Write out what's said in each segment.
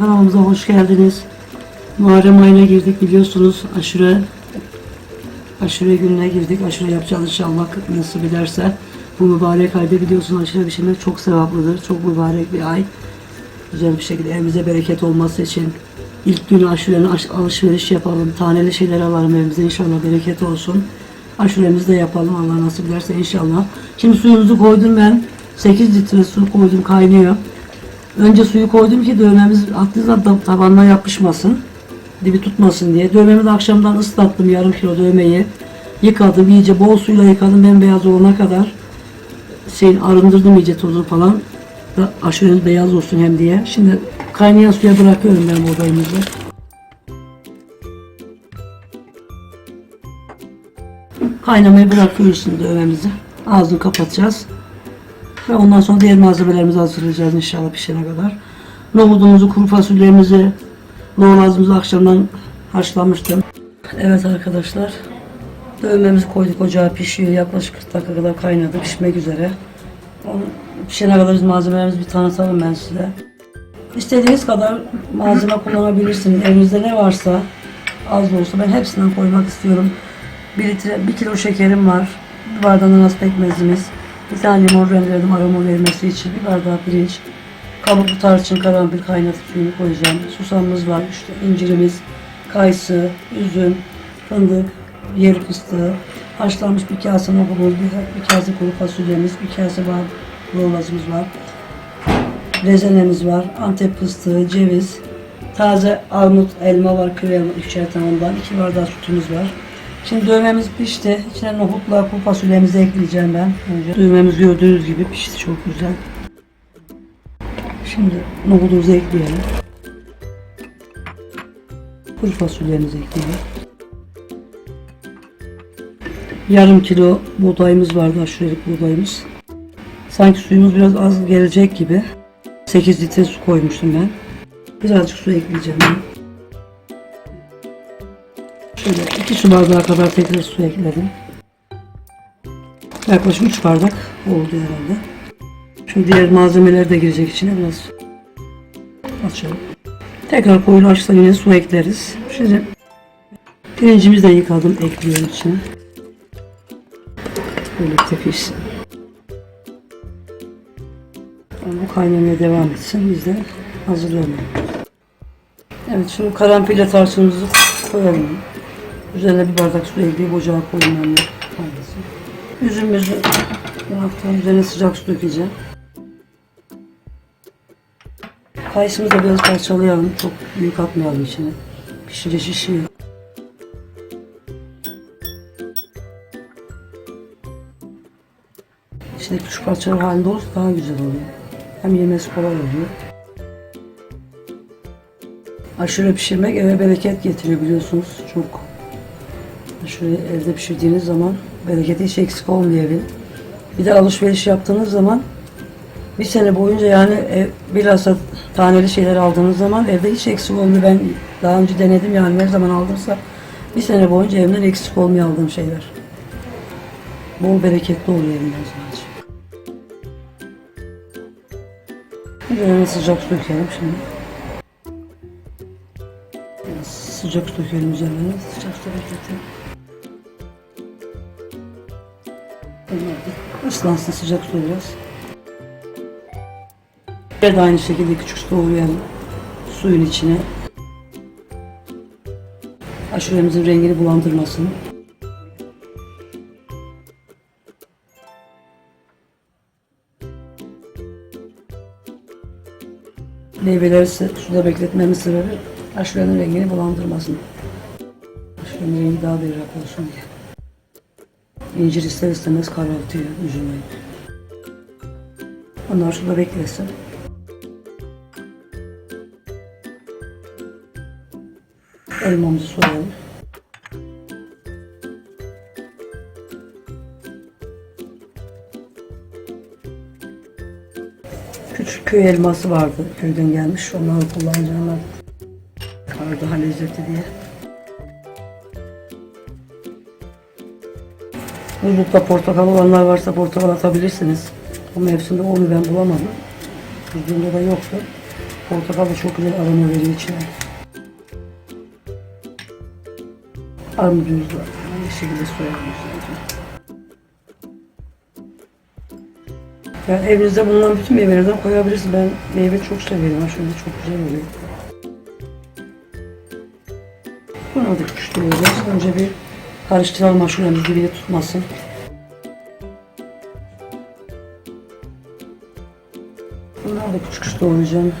Kanalımıza hoş geldiniz. Muharrem ayına girdik biliyorsunuz. Aşure aşure gününe girdik. Aşure yapacağız inşallah nasip ederse. Bu mübarek ayda biliyorsunuz aşure pişirmek çok sevaplıdır. Çok mübarek bir ay. Güzel bir şekilde evimize bereket olması için ilk günü aşurenin aş- alışveriş yapalım. Taneli şeyler alalım evimize inşallah bereket olsun. Aşuremizi de yapalım Allah nasip ederse inşallah. Şimdi suyumuzu koydum ben. 8 litre su koydum kaynıyor. Önce suyu koydum ki dövmemiz attığı zaman tabanına yapışmasın. Dibi tutmasın diye. Dövmemi de akşamdan ıslattım yarım kilo dövmeyi. Yıkadım iyice bol suyla yıkadım bembeyaz olana kadar. Şeyin arındırdım iyice tozu falan. Da aşırı beyaz olsun hem diye. Şimdi kaynayan suya bırakıyorum ben buğdayımızı. Kaynamaya bırakıyoruz şimdi dövmemizi. Ağzını kapatacağız. Ve ondan sonra diğer malzemelerimizi hazırlayacağız inşallah pişene kadar. Nohudumuzu, kuru fasulyemizi, nohulazımızı akşamdan haşlamıştım. Evet arkadaşlar. Dövmemizi koyduk ocağa pişiyor. Yaklaşık 40 dakika kadar kaynadı. Pişmek üzere. Pişene kadar biz malzemelerimizi bir tanıtalım ben size. İstediğiniz kadar malzeme kullanabilirsiniz. Evinizde ne varsa az da olsa ben hepsinden koymak istiyorum. 1 litre, 1 kilo şekerim var. Bir bardak ananas pekmezimiz. Bir tane limon rendeledim aroma vermesi için. Bir bardak pirinç. Kabuklu tarçın, karanfil kaynatıp suyunu koyacağım. Susamımız var. işte incirimiz, kayısı, üzüm, fındık, yer fıstığı, haşlanmış bir kase nohumuz, bir, bir kase kuru fasulyemiz, bir kase var, yoğurmazımız var. Rezenemiz var, antep fıstığı, ceviz, taze armut, elma var, köy elma, üçer ondan, iki bardak sütümüz var. Şimdi dövmemiz pişti. İçine nohutla kuru fasulyemizi ekleyeceğim ben. Önce. Dövmemiz gördüğünüz gibi pişti çok güzel. Şimdi nohudumuzu ekleyelim. Kuru fasulyemizi ekleyelim. Yarım kilo buğdayımız vardı, aşurelik buğdayımız. Sanki suyumuz biraz az gelecek gibi. 8 litre su koymuştum ben. Birazcık su ekleyeceğim ben. Şöyle 2 su bardağı kadar tekrar su ekledim. Yaklaşık 3 bardak oldu herhalde. Şimdi diğer malzemeler de girecek içine biraz açalım. Tekrar koyulaşsa yine su ekleriz. Şimdi pirincimizi de yıkadım ekliyorum içine. Birlikte pişsin. Bu kaynamaya devam etsin. Biz de hazırlayalım. Evet şimdi karanfille tarçınımızı koyalım. Üzerine bir bardak su ekleyip ocağa de kaynasın. Üzümümüzü hafta üzerine sıcak su dökeceğim. Kayısımızı da biraz parçalayalım. Çok büyük atmayalım içine. Pişince şişiyor. İçinde küçük parçalar halinde olursa daha güzel oluyor. Hem yemesi kolay oluyor. Aşure pişirmek eve bereket getiriyor biliyorsunuz. Çok aşure evde pişirdiğiniz zaman bereketi hiç eksik olmuyor evin. Bir de alışveriş yaptığınız zaman bir sene boyunca yani ev, bilhassa taneli şeyler aldığınız zaman evde hiç eksik olmuyor. Ben daha önce denedim yani ne zaman aldımsa bir sene boyunca evimden eksik olmuyor aldığım şeyler. Bol bereketli oluyor evimden sadece. Üzerine sıcak su dökelim şimdi. Sıcak su dökelim üzerine. Sıcak su bekletelim. Islansın sıcak su biraz. Bir de aynı şekilde küçük doğrayalım. Suyun içine. Aşuremizin rengini bulandırmasın. Meyveleri sı- suda bekletmemin sebebi aşurenin rengini bulandırmasın. Aşurenin rengi daha berrak olsun diye. İncir ister istemez karartıyor üzümü. Onlar suda beklesin. Elmamızı soyalım. Küçük köy elması vardı. Köyden gelmiş. Onları kullanacağım ben. Kar daha lezzetli diye. Buzlukta portakal olanlar varsa portakal atabilirsiniz. Bu mevsimde onu ben bulamadım. Buzluğumda da yoktu. Portakal da çok güzel aroma veriyor içine. Armudumuzu da aynı şekilde soyalım. Yani evinizde bulunan bütün meyvelerden koyabilirsiniz. Ben meyve çok severim. Şöyle çok güzel oluyor. Bunu da doğrayacağız. Önce bir karıştıralım aşuremiz dibiyle tutmasın. Bunları da küçük küçük doğrayacağım.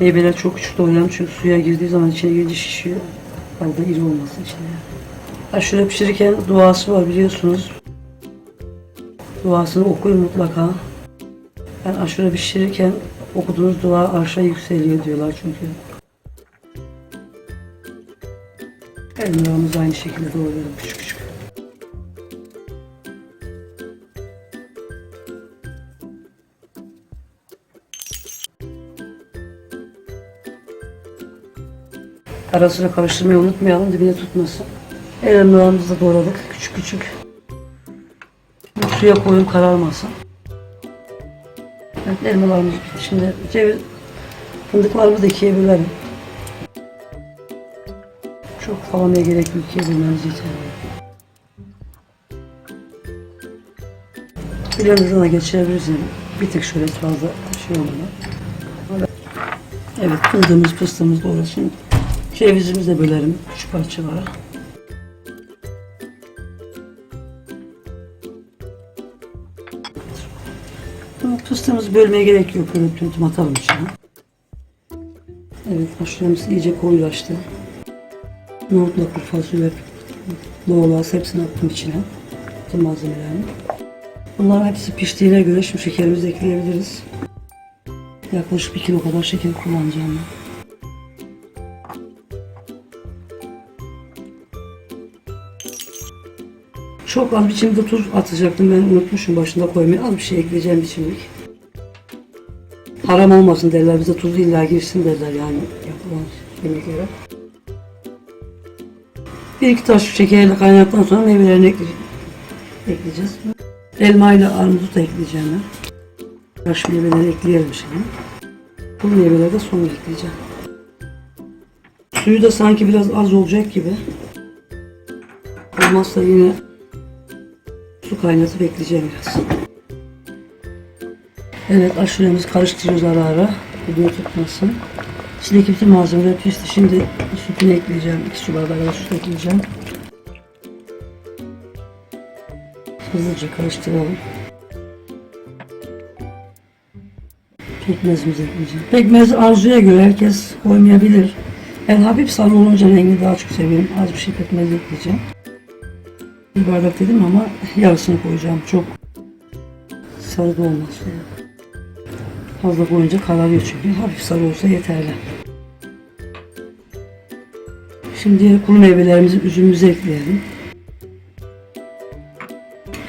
Meyveler çok küçük doğrayalım çünkü suya girdiği zaman içine girince şişiyor. Fazla iri olmasın içine. Aşure pişirirken duası var biliyorsunuz. Duasını okuyun mutlaka. Ben aşure pişirirken okuduğunuz dua arşa yükseliyor diyorlar çünkü. Elmalarımızı aynı şekilde doğruyorum küçük küçük. Ara sıra karıştırmayı unutmayalım dibine tutmasın. Elmalarımızı da doğradık küçük küçük. Suya koyun kararmasın. Evet elmalarımız bitti. Şimdi ceviz fındıklarımızı da ikiye bölelim. Çok falamaya gerek yok ikiye bölmemiz yeterli. Bilenizden de geçirebiliriz yani. Bir tık şöyle fazla şey olmadan. Evet fındığımız fıstığımız. Şimdi cevizimizi de bölerim küçük parçalara. Fıstığımızı bölmeye gerek yok. Böyle tüm tüm atalım içine. Evet haşlamamız iyice koyulaştı. Nohutla kuru fasulye, doğalaz hepsini attım içine. Tüm malzemelerini. Bunların hepsi piştiğine göre şimdi şekerimizi ekleyebiliriz. Yaklaşık bir kilo kadar şeker kullanacağım ben. Çok az biçimde tuz atacaktım ben unutmuşum başında koymayı. Az bir şey ekleyeceğim biçimlik. Haram olmasın derler bize tuz illa girsin derler yani yapılan yemeklere. Bir iki taş şekerle kaynattıktan sonra meyvelerini ekleyeceğiz. Elma ile armudu da ekleyeceğim ben. Yaş meyveleri ekleyelim şimdi. Bu meyveleri de sonra ekleyeceğim. Suyu da sanki biraz az olacak gibi. Olmazsa yine su kaynatıp ekleyeceğim biraz. Evet aşuremizi karıştırıyoruz ara ara. Dibe tutmasın. İçindeki bütün malzemeler pişti. Şimdi sütünü ekleyeceğim. 2 su bardağı kadar süt ekleyeceğim. Hızlıca karıştıralım. Pekmezimizi ekleyeceğim. Pekmez arzuya göre herkes koymayabilir. Ben hafif sarı olunca rengi daha çok seviyorum. Az bir şey pekmez ekleyeceğim. Bir bardak dedim ama yarısını koyacağım. Çok sarı da olmaz. Yani. Fazla koyunca kararıyor çünkü. Hafif sarı olsa yeterli. Şimdi kuru meyvelerimizi, üzümümüzü ekleyelim.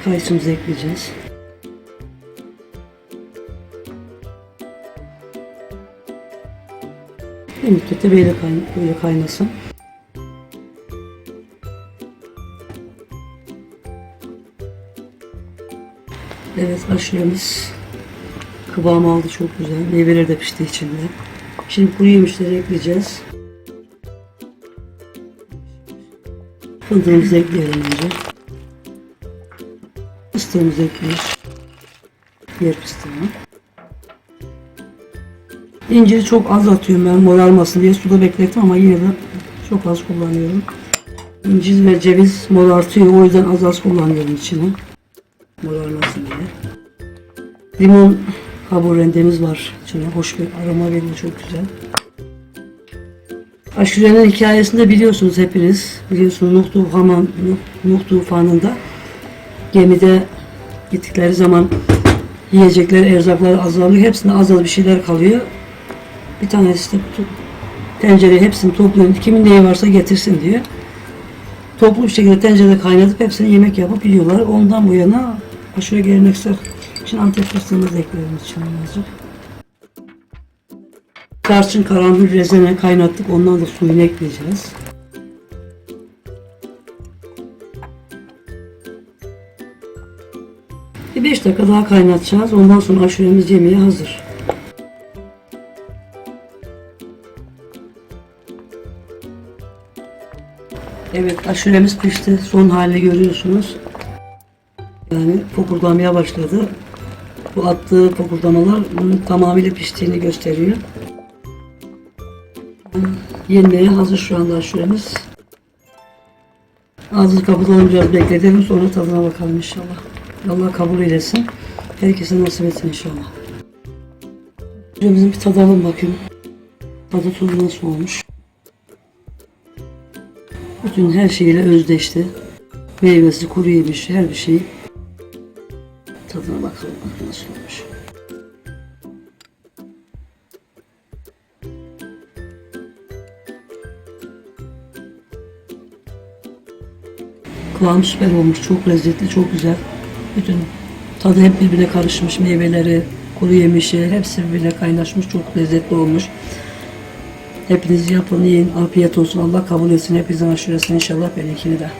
Kayısımızı ekleyeceğiz. Bir müddette böyle, kayn böyle kaynasın. Evet aşuremiz kıvam aldı çok güzel. Meyveler de pişti içinde. Şimdi kuru yemişleri ekleyeceğiz. Fındığımızı ekleyelim önce. Fıstığımızı ekliyoruz. Diğer fıstığını. İnciri çok az atıyorum ben morarmasın diye suda beklettim ama yine de çok az kullanıyorum. İncir ve ceviz morartıyor o yüzden az az kullanıyorum içine. Morarmasın diye. Limon kabuğu rendemiz var içine. Hoş bir aroma veriyor çok güzel. Aşurenin hikayesini de biliyorsunuz hepiniz. Biliyorsunuz Nuh Tufan'ın Nuh Tufanı'nda gemide gittikleri zaman yiyecekler, erzaklar azalıyor. Hepsinde az az bir şeyler kalıyor. Bir tanesi de tencereyi hepsini toplayın. Kimin neyi varsa getirsin diyor. Toplu bir şekilde tencerede kaynatıp hepsini yemek yapıp yiyorlar. Ondan bu yana aşure geleneksel için antep fıstığımızı ekliyoruz şu an azıcık. Tarçın karanfil rezene kaynattık. Ondan da suyunu ekleyeceğiz. Bir 5 dakika daha kaynatacağız. Ondan sonra aşuremiz yemeğe hazır. Evet aşuremiz pişti. Son halini görüyorsunuz. Yani fokurdanmaya başladı. Bu attığı fokurdamalar bunun tamamıyla piştiğini gösteriyor. Yenmeye hazır şu anda aşuremiz. Ağzını kapatalım biraz bekletelim sonra tadına bakalım inşallah. Allah kabul eylesin. Herkese nasip etsin inşallah. Aşuremizin bir tadalım bakayım. Tadı tuzu nasıl olmuş. Bütün her şeyle özdeşti. Meyvesi, kuru yemiş, her bir şey. Tadına bakalım nasıl olmuş. Kıvam süper olmuş. Çok lezzetli, çok güzel. Bütün tadı hep birbirine karışmış. Meyveleri, kuru yemişi hepsi birbirine kaynaşmış. Çok lezzetli olmuş. Hepiniz yapın, yiyin. Afiyet olsun. Allah kabul etsin. Hepinizin aşuresini inşallah benimkini de.